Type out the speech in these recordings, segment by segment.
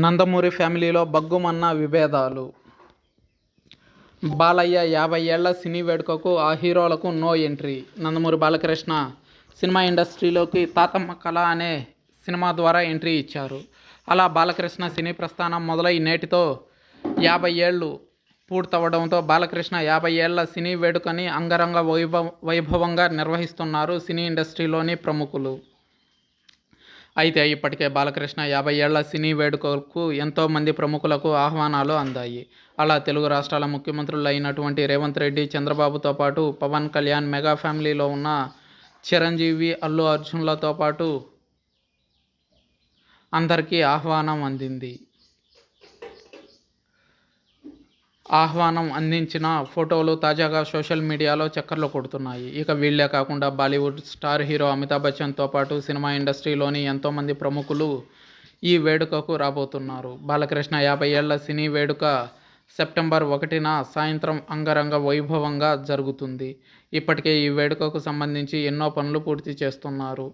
నందమూరి ఫ్యామిలీలో బగ్గుమన్న విభేదాలు. బాలయ్య యాభై ఏళ్ళ సినీ వేడుకకు ఆ హీరోలకు no entry. Nandamuri Balakrishna cinema ఇండస్ట్రీలోకి తాతమ్మ కళ అనే సినిమా ద్వారా ఎంట్రీ ఇచ్చారు. అలా బాలకృష్ణ సినీ ప్రస్థానం మొదలై నేటితో యాభై ఏళ్ళు పూర్తవడంతో బాలకృష్ణ యాభై ఏళ్ళ సినీ వేడుకని అంగరంగ వైభవ వైభవంగా నిర్వహిస్తున్నారు సినీ ఇండస్ట్రీలోని ప్రముఖులు. అయితే ఇప్పటికే బాలకృష్ణ యాభై ఏళ్ళ సినీ వేడుకలకు ఎంతో మంది ప్రముఖులకు ఆహ్వానాలు అందాయి. అలా తెలుగు రాష్ట్రాల ముఖ్యమంత్రులు అయినటువంటి రేవంత్ రెడ్డి చంద్రబాబుతో పాటు పవన్ కళ్యాణ్ మెగా ఫ్యామిలీలో ఉన్న చిరంజీవి అల్లు అర్జున్లతో పాటు అందరికీ ఆహ్వానం అందింది. ఆహ్వానం అందించిన ఫోటోలు తాజాగా సోషల్ మీడియాలో చక్కర్లు కొడుతున్నాయి. ఇక వీళ్ళే కాకుండా బాలీవుడ్ స్టార్ హీరో అమితాబ్ బచ్చన్తో పాటు సినిమా ఇండస్ట్రీలోని ఎంతోమంది ప్రముఖులు ఈ వేడుకకు రాబోతున్నారు. బాలకృష్ణ యాభై ఏళ్ళ సినీ వేడుక సెప్టెంబర్ ఒకటిన సాయంత్రం అంగరంగ వైభవంగా జరుగుతుంది. ఇప్పటికే ఈ వేడుకకు సంబంధించి ఎన్నో పనులు పూర్తి చేస్తున్నారు.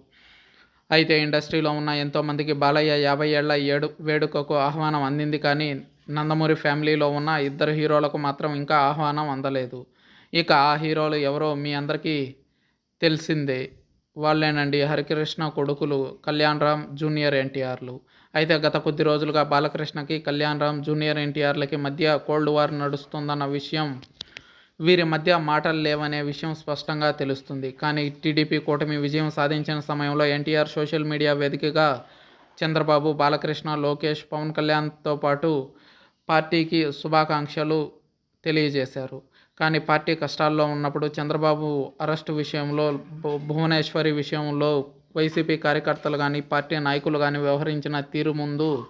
అయితే ఇండస్ట్రీలో ఉన్న ఎంతోమందికి బాలయ్య యాభై ఏళ్ళ ఏడు వేడుకకు ఆహ్వానం అందింది కానీ నందమూరి ఫ్యామిలీలో ఉన్న ఇద్దరు హీరోలకు మాత్రం ఇంకా ఆహ్వానం అందలేదు. ఇక ఆ హీరోలు ఎవరో మీ అందరికీ తెలిసిందే. వాళ్ళేనండి హరికృష్ణ కొడుకులు కళ్యాణ్ రామ్ జూనియర్ ఎన్టీఆర్లు. అయితే గత కొద్ది రోజులుగా బాలకృష్ణకి కళ్యాణ్ రామ్ జూనియర్ ఎన్టీఆర్లకి మధ్య కోల్డ్ వార్ నడుస్తుందన్న విషయం వీరి మధ్య మాటలు లేవనే విషయం స్పష్టంగా తెలుస్తుంది. కానీ టీడీపీ కూటమి విజయం సాధించిన సమయంలో ఎన్టీఆర్ సోషల్ మీడియా వేదికగా చంద్రబాబు బాలకృష్ణ లోకేష్ పవన్ కళ్యాణ్తో పాటు పార్టీకి శుభాకాంక్షలు తెలియజేశారు. కానీ పార్టీ కష్టాల్లో ఉన్నప్పుడు చంద్రబాబు అరెస్టు విషయంలో భు- భువనేశ్వరి విషయంలో వైసీపీ కార్యకర్తలు కానీ పార్టీ నాయకులు కానీ వ్యవహరించిన తీరు ముందు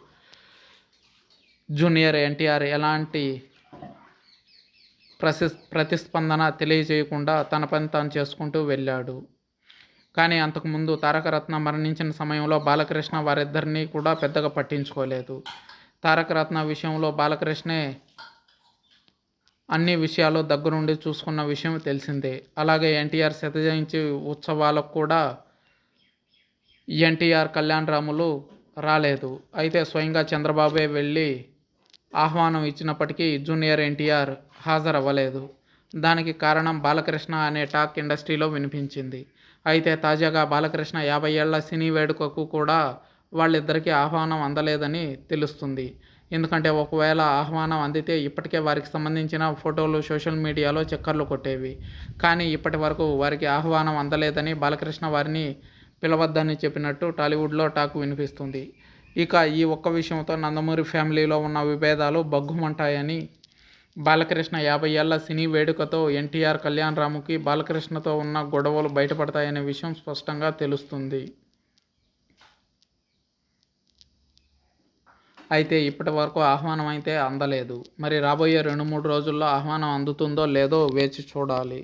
జూనియర్ ఎన్టీఆర్ ఎలాంటి ప్రసి ప్రతిస్పందన తెలియజేయకుండా తన పని తాను చేసుకుంటూ వెళ్ళాడు. కానీ అంతకుముందు తారకరత్న మరణించిన సమయంలో బాలకృష్ణ వారిద్దరినీ కూడా పెద్దగా పట్టించుకోలేదు. తారకరత్న విషయంలో బాలకృష్ణే అన్ని విషయాలు దగ్గరుండి చూసుకున్న విషయం తెలిసిందే. అలాగే ఎన్టీఆర్ శతజయంతి ఉత్సవాలకు కూడా ఎన్టీఆర్ కళ్యాణ్ రాములు రాలేదు. అయితే స్వయంగా చంద్రబాబే వెళ్ళి ఆహ్వానం ఇచ్చినప్పటికీ జూనియర్ ఎన్టీఆర్ హాజరవ్వలేదు. దానికి కారణం బాలకృష్ణ అనే టాక్ ఇండస్ట్రీలో వినిపించింది. అయితే తాజాగా బాలకృష్ణ యాభై ఏళ్ళ సినీ వేడుకకు కూడా వాళ్ళిద్దరికీ ఆహ్వానం అందలేదని తెలుస్తుంది. ఎందుకంటే ఒకవేళ ఆహ్వానం అందితే ఇప్పటికే వారికి సంబంధించిన ఫోటోలు సోషల్ మీడియాలో చక్కర్లు కొట్టేవి. కానీ ఇప్పటి వరకు వారికి ఆహ్వానం అందలేదని బాలకృష్ణ వారిని పిలవద్దని చెప్పినట్టు టాలీవుడ్లో టాక్ వినిపిస్తుంది. ఇక ఈ ఒక్క విషయంతో నందమూరి ఫ్యామిలీలో ఉన్న విభేదాలు బగ్గుమంటాయని బాలకృష్ణ యాభై ఏళ్ళ సినీ వేడుకతో ఎన్టీఆర్ కళ్యాణ్ రాముకి బాలకృష్ణతో ఉన్న గొడవలు బయటపడతాయనే విషయం స్పష్టంగా తెలుస్తుంది. అయితే ఇప్పటి వరకు ఆహ్వానం అయితే అందలేదు. మరి రాబోయే రెండు మూడు రోజుల్లో ఆహ్వానం అందుతుందో లేదో వేచి చూడాలి.